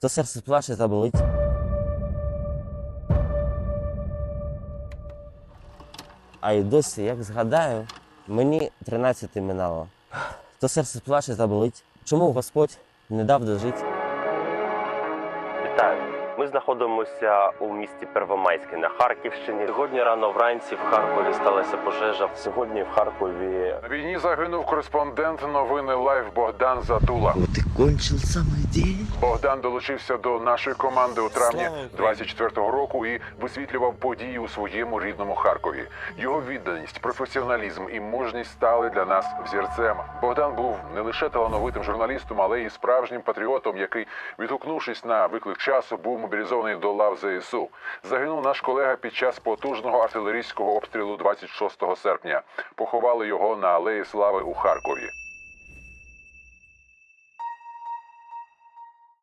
То серце плаче та болить. А й досі, як згадаю, мені 13 минало. То серце плаче та болить. Чому Господь не дав дожити? Вітаю! Ми знаходимося у місті Первомайське на Харківщині. Сьогодні рано вранці в Харкові сталася пожежа. Сьогодні в Харкові На війні загинув кореспондент новини Лайв Богдан Затула. Вот и кончился мой день. Богдан долучився до нашої команди у травні Слава Україні! 24-го року і висвітлював події у своєму рідному Харкові. Його відданість, професіоналізм і мужність стали для нас взірцем. Богдан був не лише талановитим журналістом, але й справжнім патріотом, який, відгукнувшись на виклик часу, був мобілізований до лав ЗСУ. Загинув наш колега під час потужного артилерійського обстрілу 26 серпня. Поховали його на алеї Слави у Харкові.